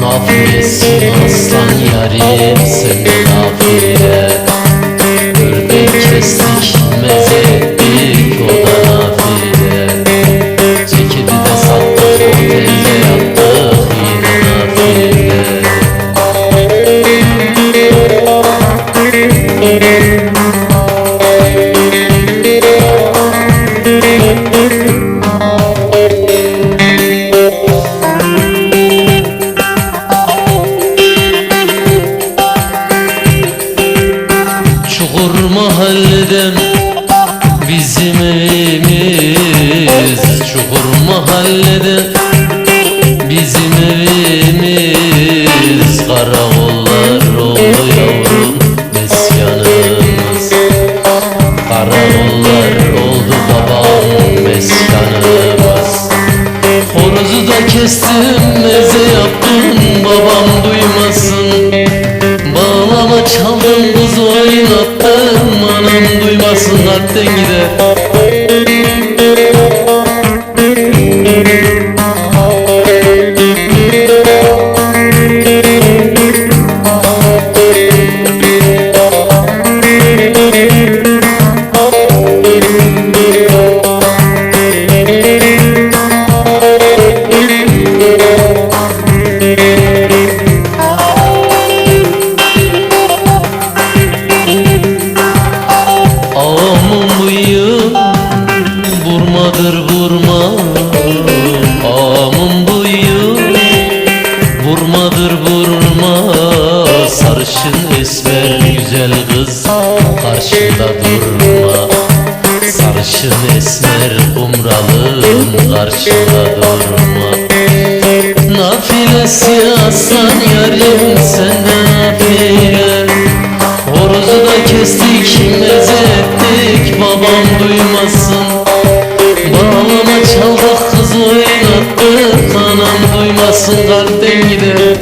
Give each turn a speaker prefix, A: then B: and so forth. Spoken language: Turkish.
A: Nafis aslan yarim sen nafis. Mahalleden bizim evimiz. Çukur mahalleden bizim evimiz. Karakollar oldu yavrum meskanımız. Karakollar oldu babam meskanımız. Horozu da kestim meze yaptım babam duymasın. Bağlama çaldım kız oynattım Anam duymasın kalpten kız karşında durma. Sarışın esmer umralım karşında durma. Nafilesi aslan yarim senden nafile. Horozu da kestik meze ettik babam duymasın. Bağlama çaldık kız oynattık anam duymasın kalpten gider